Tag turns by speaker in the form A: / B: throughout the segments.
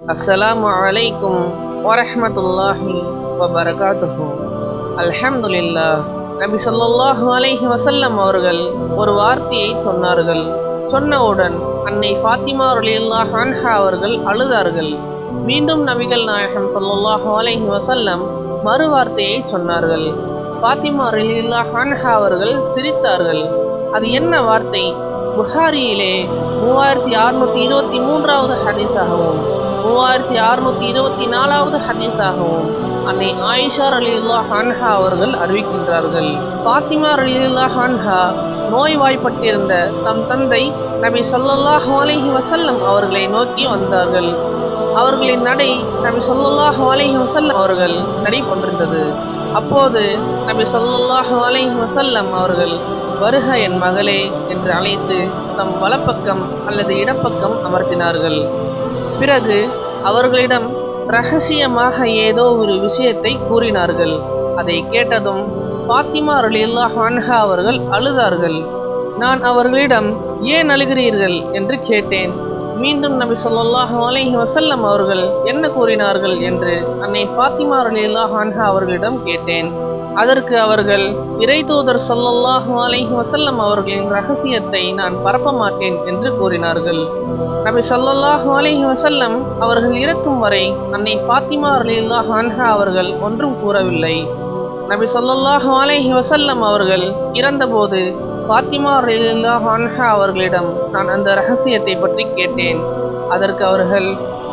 A: அஸ்ஸலாமு அலைக்கும் வரஹ்மத்துல்லாஹி வபரகாத்துஹு அல்ஹம்துலில்லாஹ் நபி சொல்லாஹு அலைஹி வசல்லம் அவர்கள் ஒரு வார்த்தையை சொன்னார்கள். சொன்னவுடன் அன்னை ஃபாத்திமா ரலியல்லாஹு அன்ஹா அவர்கள் அழுதார்கள். மீண்டும் நபிகள் நாயகம் சொல்லாஹு அலைஹி வசல்லம் மறு வார்த்தையை சொன்னார்கள். ஃபாத்திமா ரலியல்லாஹு அன்ஹா அவர்கள் சிரித்தார்கள். அது என்ன வார்த்தை? புகாரியிலே மூவாயிரத்தி அறுநூத்தி இருபத்தி மூன்றாவது ஹதீஸாகவும் மூவாயிரத்தி அறுநூத்தி இருபத்தி நாலாவது ஹதீஸாகவும் அன்னை ஆயிஷா ரலியுல்லா ஹான்ஹா அவர்கள் அறிவிக்கின்றார்கள். பாத்திமா ரலியுல்லா ஹான்ஹா நோய்வாய்ப்பட்டிருந்த தம் தந்தை நபி ஸல்லல்லாஹு அலஹி வசல்லம் அவர்களை நோக்கி வந்தார்கள். அவர்களின் நடை நபி ஸல்லல்லாஹு அலஹி வசல்லம் அவர்கள் நடை கொண்டிருந்தது அப்போது நபி சொல்லாஹ் அலஹி வசல்லம் அவர்கள் வருக என் மகளே என்று அழைத்து தம் வலப்பக்கம் அல்லது இடப்பக்கம் அமர்த்தினார்கள். பிறகு அவர்களிடம் ரகசியமாக ஏதோ ஒரு விஷயத்தை கூறினார்கள். அதை கேட்டதும் பாத்திமா ரலியுல்லா ஹான்ஹா அவர்கள் அழுதார்கள். நான் அவர்களிடம் ஏன் அழுகிறீர்கள்? என்று கேட்டேன். மீண்டும் நபி சொல்லாஹு அலைஹி வசல்லம் அவர்கள் என்ன கூறினார்கள் என்று அன்னை ஃபாத்திமா ரலியல்லாஹு அன்ஹா அவர்களிடம் கேட்டேன். அதற்கு அவர்கள் இறை தூதர் ஸல்லல்லாஹு அலைஹி வசல்லம் அவர்களின் ரகசியத்தை நான் பரப்ப மாட்டேன் என்று கூறினார்கள். நபி ஸல்லல்லாஹு அலைஹி வசல்லம் அவர்கள் இறக்கும் வரை அன்னை ஃபாத்திமா ரலியல்லாஹு அவர்கள் ஒன்றும் கூறவில்லை. நபி சொல்லல்லாஹு அலைஹி வசல்லம் அவர்கள் இறந்தபோது ஃபாத்திமா ரலியல்லாஹு ஹான்ஹா அவர்களிடம் நான் அந்த ரகசியத்தை பற்றி கேட்டேன். அதற்கு அவர்கள்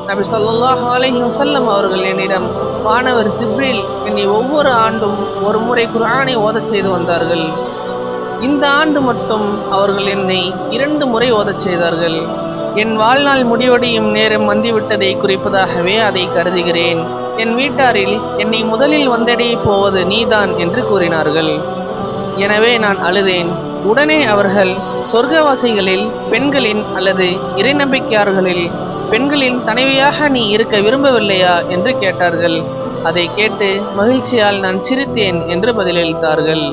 A: நபி ஸல்லல்லாஹு அலைஹி வஸல்லம் அவர்கள் என்னிடம் வானவர் ஜிப்ரில் என்னை ஒவ்வொரு ஆண்டும் ஒரு முறை குரானை ஓதச் செய்து வந்தார்கள். இந்த ஆண்டு மட்டும் அவர்கள் என்னை இரண்டு முறை ஓதச் செய்தார்கள். என் வாழ்நாள் முடிவடையும் நேரம் வந்துவிட்டதை குறிப்பதாகவே அதை கருதுகிறேன். என் வீட்டாரில் என்னை முதலில் வந்தடைய போவது நீதான் என்று கூறினார்கள். எனவே நான் அழுதேன். உடனே அவர்கள் சொர்க்கவாசிகளில் பெண்களின் அல்லது இறைநம்பிக்கையாளர்களில் பெண்களின் தலைவியாக நீ இருக்க விரும்பவில்லையா என்று கேட்டார்கள். அதை கேட்டு மகிழ்ச்சியால் நான் சிரித்தேன் என்று பதிலளித்தார்கள்.